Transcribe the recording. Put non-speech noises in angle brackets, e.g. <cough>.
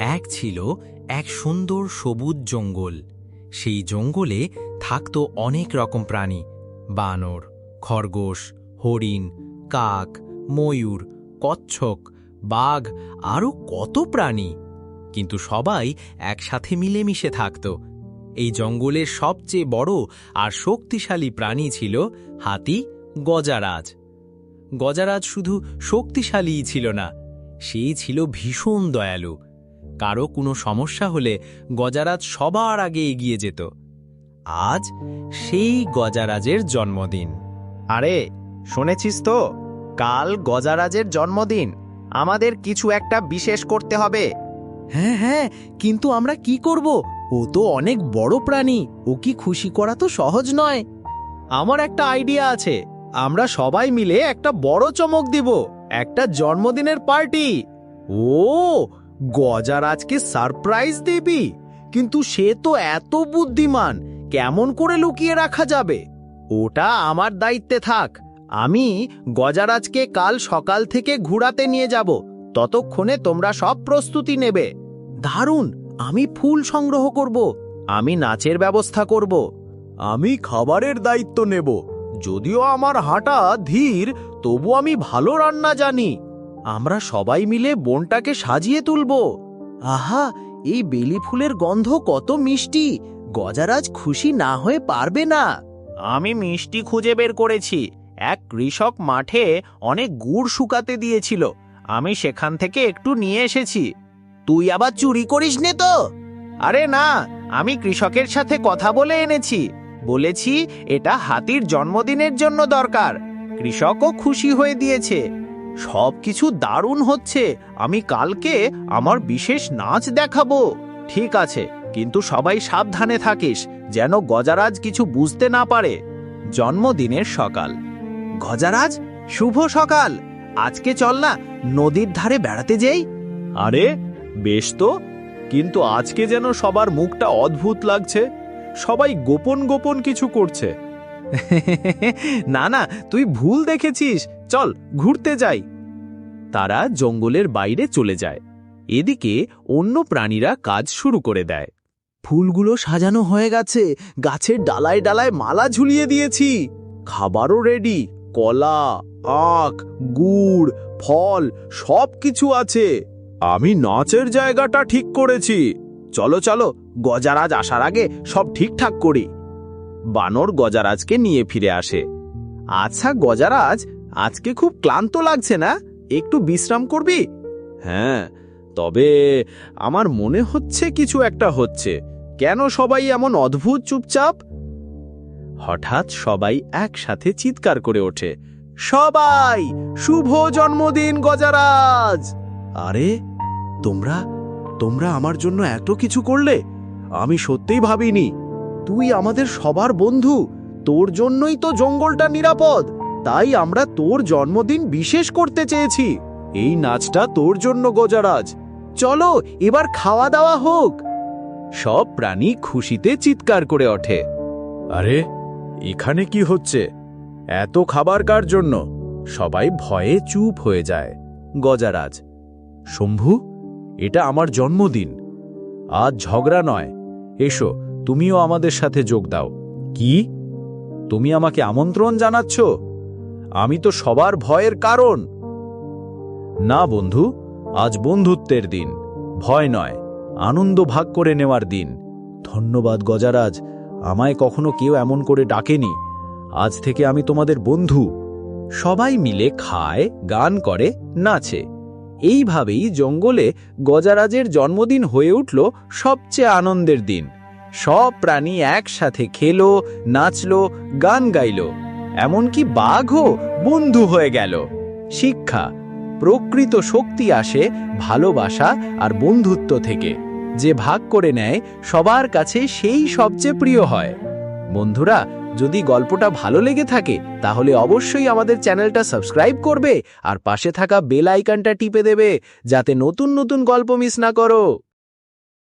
এক ছিল এক সুন্দর সবুজ জঙ্গল। সেই জঙ্গলে থাকত অনেক রকম প্রাণী, বানর, খরগোশ, হরিণ, কাক, ময়ূর কচ্ছক বাঘ আরও কত প্রাণী। কিন্তু সবাই একসাথে মিলেমিশে থাকত। এই জঙ্গলের সবচেয়ে বড় আর শক্তিশালী প্রাণী ছিল হাতি গজারাজ। গজারাজ শুধু শক্তিশালীই ছিল না সেই ছিল ভীষণ দয়ালু। কারও কোনো সমস্যা হলে গজারাজ সবার আগে এগিয়ে যেত। আজ সেই গজারাজের জন্মদিন। আরে শুনেছিস তো? কাল গজারাজের জন্মদিন। আমাদের কিছু একটা বিশেষ করতে হবে। হ্যাঁ হ্যাঁ কিন্তু আমরা কি করব? ও তো অনেক বড় প্রাণী। ও কি খুশি করা তো সহজ নয়। আমার একটা আইডিয়া আছে। আমরা সবাই মিলে একটা বড় চমক দিব। একটা জন্মদিনের পার্টি। ও গজারাজকে সারপ্রাইজ দিবি? কিন্তু সে তো এত বুদ্ধিমান, কেমন করে লুকিয়ে রাখা যাবে? ওটা আমার দায়িত্বে থাক। আমি গজারাজকে কাল সকাল থেকে ঘুরাতে নিয়ে যাব। ততক্ষণে তোমরা সব প্রস্তুতি নেবে। দারুণ! আমি ফুল সংগ্রহ করব। আমি নাচের ব্যবস্থা করব। আমি খাবারের দায়িত্ব নেব। যদিও আমার হাঁটা ধীর, তবু আমি ভালো রান্না জানি। আমরা সবাই মিলে বনটাকে সাজিয়ে তুলব। আহা, এই বেলি ফুলের গন্ধ কত মিষ্টি! গজারাজ খুশি না হয়ে পারবে না। আমি মিষ্টি খুঁজে বের করেছি। এক কৃষক মাঠে অনেক গুড় শুকাতে দিয়েছিল। আমি সেখান থেকে একটু নিয়ে এসেছি। তুই আবার চুরি করিস নে তো! আরে না, আমি কৃষকের সাথে কথা বলে এনেছি। বলেছি, এটা হাতির জন্মদিনের জন্য দরকার। কৃষকও খুশি হয়ে দিয়েছে। সব কিছু দারুণ হচ্ছে। আমি কালকে আমার বিশেষ নাচ দেখাবো। ঠিক আছে, কিন্তু সবাই সাবধানে থাকিস, যেন গজারাজ কিছু বুঝতে না পারে। জন্মদিনের সকাল। গজারাজ, শুভ সকাল। আজকে চল না, নদীর ধারে বেড়াতে যাই। আরে, বেশ তো, কিন্তু আজকে যেন সবার মুখটা অদ্ভুত লাগছে। সবাই গোপন গোপন কিছু করছে। <laughs> না না, তুই ভুল দেখেছিস। চল, ঘুরতে যাই। তারা জঙ্গলের বাইরে চলে যায়। এদিকে অন্য প্রাণীরা কাজ শুরু করে দেয়। ফুলগুলো সাজানো হয়ে গেছে। গাছের ডালায় ডালায় মালা ঝুলিয়ে দিয়েছি। খাবারও রেডি কলা, আখ, গুড়, ফল সব কিছু আছে। আমি নাচের জায়গাটা ঠিক করেছি। চলো চলো, গজারাজ আসার আগে সব ঠিকঠাক করি। বানর গজারাজকে নিয়ে ফিরে আসে। আচ্ছা গজারাজ, আজকে খুব ক্লান্ত লাগছে না? একটু বিশ্রাম করবি? হ্যাঁ তবে আমার মনে হচ্ছে কিছু একটা হচ্ছে। কেন সবাই এমন অদ্ভুত চুপচাপ? হঠাৎ সবাই একসাথে চিৎকার করে ওঠে। সবাই, শুভ জন্মদিন গজারাজ! আরে, তোমরা তোমরা আমার জন্য এত কিছু করলে? আমি সত্যিই ভাবিনি। তুই আমাদের সবার বন্ধু। তোর জন্যই তো জঙ্গলটা নিরাপদ। তাই আমরা তোর জন্মদিন বিশেষ করতে চেয়েছি। এই নাচটা তোর জন্য গজারাজ। চলো এবার খাওয়া দাওয়া হোক। সব প্রাণী খুশিতে চিৎকার করে ওঠে। আরে এখানে কি হচ্ছে? এত খাবার কার জন্য? সবাই ভয়ে চুপ হয়ে যায়। গজারাজ শম্ভু এটা আমার জন্মদিন। আজ ঝগড়া নয়। এসো তুমিও আমাদের সাথে যোগ দাও। কি? তুমি আমাকে আমন্ত্রণ জানাচ্ছ? আমি তো সবার ভয়ের কারণ। না বন্ধু, আজ বন্ধুত্বের দিন। ভয় নয়, আনন্দ ভাগ করে নেওয়ার দিন। ধন্যবাদ গজারাজ, আমায় কখনো কেউ এমন করে ডাকেনি। আজ থেকে আমি তোমাদের বন্ধু। সবাই মিলে খায়, গান করে, নাচে। এইভাবেই জঙ্গলে গজারাজের জন্মদিন হয়ে উঠল সবচেয়ে আনন্দের দিন। সব প্রাণী একসাথে খেলো, নাচলো, গান গাইল। এমনকি বাঘও বন্ধু হয়ে গেল। শিক্ষা, প্রকৃত শক্তি আসে ভালোবাসা আর বন্ধুত্ব থেকে। যে ভাগ করে নেয়, সবার কাছে সেই সবচেয়ে প্রিয় হয়। বন্ধুরা, যদি গল্পটা ভালো লেগে থাকে, তাহলে অবশ্যই আমাদের চ্যানেলটা সাবস্ক্রাইব করবে আর পাশে থাকা বেল আইকনটা টিপে দেবে, যাতে নতুন নতুন গল্প মিস না করো।